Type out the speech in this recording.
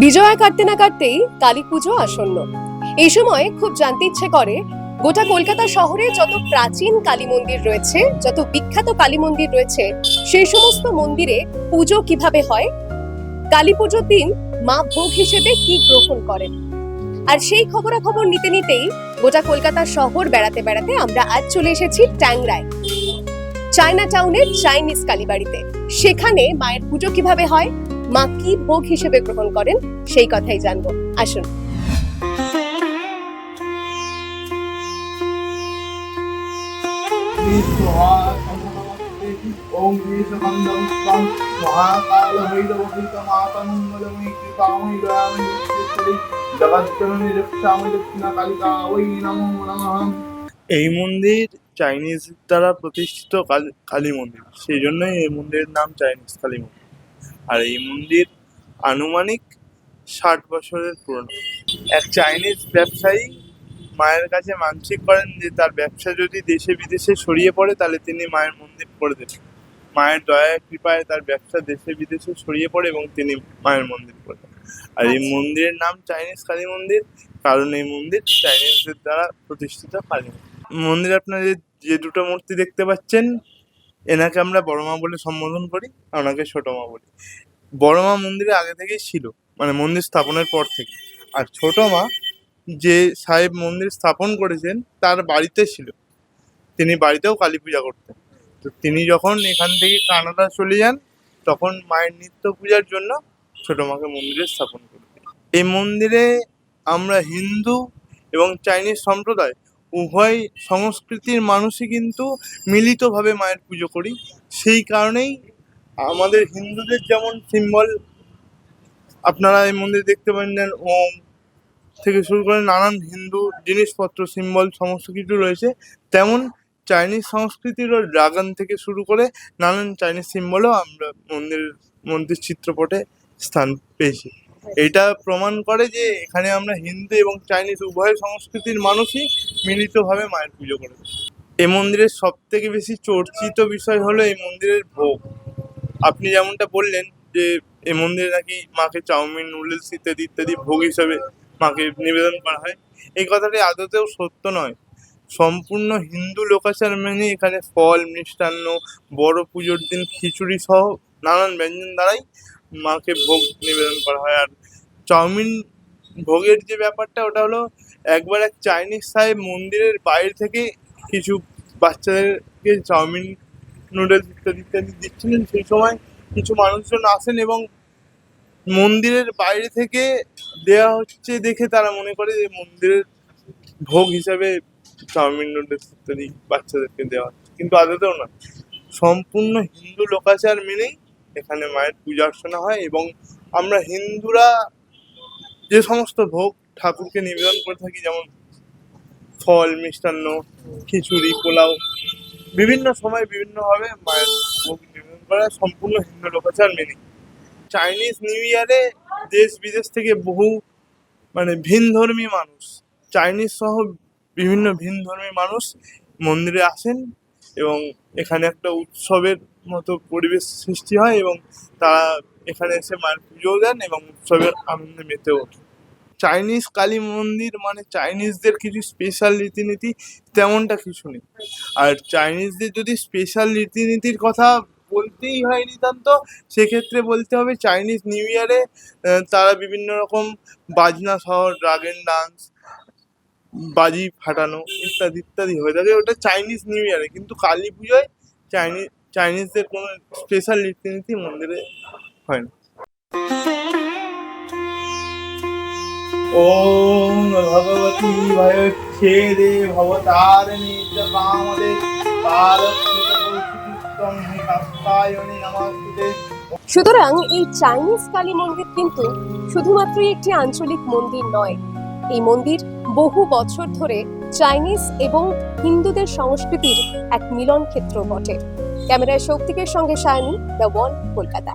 বিজয়া কাটতে না কাটতেই কালী পুজো আসন্ন। এই সময় খুব জানতে ইচ্ছে করে, গোটা কলকাতা শহরে যত প্রাচীন কালী মন্দির রয়েছে, যত বিখ্যাত কালী মন্দির রয়েছে, সেই সমস্ত মন্দিরে পুজো কীভাবে হয়? কালী পুজোর দিন মা ভোগ হিসেবে কি গ্রহণ করেন? আর সেই খবরাখবর নিতে নিতেই গোটা কলকাতা শহর বেড়াতে বেড়াতে আমরা আজ চলে এসেছি ট্যাংরায়। চায়না টাউনের চাইনিজ কালীবাড়িতে। সেখানে মায়ের পুজো কীভাবে হয়? মা কি ভোগ হিসেবে গ্রহণ করেন সেই কথাই জানবো আসুন ओम ईशकंदं स्वं महाकालभैरवभीतमातमङ्गलमयि कृपामयि दयामयि श्रीश्वरी जगज्जननी रक्षामि दक्षिणकालिका वै नमो नमः এই মন্দির চাইনিজ দ্বারা প্রতিষ্ঠিত কালী কালী মন্দির সেই জন্যই এই মন্দিরের নাম চাইনিজ কালী মন্দির আর এই মন্দির আনুমানিক ষাট বছরের পুরনো। এক চাইনিজ ব্যবসায়ী মায়ের কাছে মানসিক করেন যে তার ব্যবসা যদি দেশে বিদেশে ছড়িয়ে পড়ে তাহলে তিনি মায়ের মন্দির করে দেবেন। মায়ের দয়া কৃপায় তার ব্যবসা দেশে বিদেশে ছড়িয়ে পড়ে এবং তিনি মায়ের মন্দির করে দেন। আর এই মন্দিরের নাম চাইনিজ কালী মন্দির কারণ এই মন্দির চাইনিজদের দ্বারা প্রতিষ্ঠিত কালী মন্দির। মন্দিরে আপনারা যে দুটো মূর্তি দেখতে পাচ্ছেন এনাকে আমরা বড় মা বলে সম্বোধন করি আর ওনাকে ছোট মা বলি। বড় মা মন্দিরে আগে থেকেই ছিল মানে মন্দির স্থাপনের পর থেকে। আর ছোট মা যে সাহেব মন্দির স্থাপন করেছেন তার বাড়িতে ছিল। তিনি বাড়িতেও কালী পূজা করতেন। তো তিনি যখন এখান থেকে কানাডা চলে যান, তখন মায়ের নিত্য পূজার জন্য ছোট মাকে মন্দিরে স্থাপন করে এই মন্দিরে আমরা হিন্দু এবং চাইনিজ সম্প্রদায় উভয় সংস্কৃতির মানুষই কিন্তু মিলিতভাবে মায়ের পুজো করি। সেই কারণেই আমাদের হিন্দুদের যেমন সিম্বল আপনারা এই মন্দির দেখতে পারেন ওম থেকে শুরু করে নানান হিন্দু জিনিসপত্র সিম্বল সমস্ত কিছু রয়েছে। তেমন চাইনিজ সংস্কৃতিরও ড্রাগন থেকে শুরু করে নানান চাইনিজ সিম্বলও আমরা মন্দির মন্দির চিত্রপটে স্থান পেয়েছি। এটা প্রমাণ করে যে এখানে আমরা হিন্দু এবং চাইনিজ উভয় সংস্কৃতির মানুষই মিলিতভাবে মায়ের পুজো করে। এই মন্দিরের সব থেকে বেশি চর্চিত বিষয় হলো এই মন্দিরের ভোগ। আপনি যেমনটা বললেন যে এই মন্দিরে নাকি মাকে চাউমিন, নুডলস ইত্যাদি ইত্যাদি ভোগ হিসাবে মাকে নিবেদন করা হয়। এই কথাটি আদতেও সত্য নয়। সম্পূর্ণ হিন্দু লোকাচার মেনে এখানে ফল, মিষ্টান্ন, বড় পুজোর দিন খিচুড়ি সহ নানান ব্যঞ্জন দ্বারাই মাকে ভোগ নিবেদন করা হয়। আর চাউমিন ভোগের যে ব্যাপারটা, ওটা হলো একবার এক চাইনিজ সাহেব মন্দিরের বাইরে থেকে কিছু বাচ্চাদেরকে চাউমিন, নুডলস ইত্যাদি ইত্যাদি দিচ্ছিলেন। সেই সময় কিছু মানুষজন আসেন এবং মন্দিরের বাইরে থেকে দেয়া হচ্ছে দেখে তারা মনে করে যে মন্দিরের ভোগ হিসাবে চাউমিন, নুডলস ইত্যাদি বাচ্চাদেরকে দেওয়া হচ্ছে। কিন্তু আদতেও না। সম্পূর্ণ হিন্দু লোকাচার মেনেই এখানে মায়ের পূজা অর্চনা হয় এবং আমরা হিন্দুরা যে সমস্ত ভোগ ঠাকুরকে নিবেদন করে থাকি, যেমন ফল, মিষ্টান্ন, খিচুড়ি, পোলাও, বিভিন্ন সময় বিভিন্নভাবে মায়ের ভোগ নিবেদন করা সম্পূর্ণ হিন্দু লোকাচার মেনে। চাইনিজ নিউ ইয়ারে দেশ বিদেশ থেকে বহু মানে ভিনধর্মী মানুষ চাইনিজ সহ বিভিন্ন ভিনধর্মী মানুষ মন্দিরে আসেন এবং এখানে একটা উৎসবের মতো পরিবেশ সৃষ্টি হয় এবং তারা এখানে এসে মায়ের পুজোও দেন এবং উৎসবের আনন্দে মেতে ওঠে। চাইনিজ কালী মন্দির মানে চাইনিজদের কিছু স্পেশাল রীতিনীতি তেমনটা কিছু নেই। আর চাইনিজদের যদি স্পেশাল রীতিনীতির কথা বলতেই হয় নিতান্ত, সেক্ষেত্রে বলতে হবে চাইনিজ নিউ ইয়ারে তারা বিভিন্ন রকম বাজনা সহ ড্রাগন ডান্স বাজি ফাটানো ইত্যাদি ইত্যাদি হয়ে থাকে। ওটা চাইনিজ নিউ ইয়ারে কিন্তু কালী পুজোয় চাইনিজ চাইনিজদের কোনো স্পেশাল রীতিনীতি মন্দিরে হয় না ওম ভগবতী ভয় ছেদে ভবতারিণী চ কামদে সুতরাং এই চাইনিজ কালী মন্দির কিন্তু শুধুমাত্রই একটি আঞ্চলিক মন্দির নয়। এই মন্দির বহু বছর ধরে চাইনিজ এবং হিন্দুদের সংস্কৃতির এক মিলন ক্ষেত্র বটে ক্যামেরায় শক্তিকের সঙ্গে সায়নী দ্য ওয়ান কলকাতা।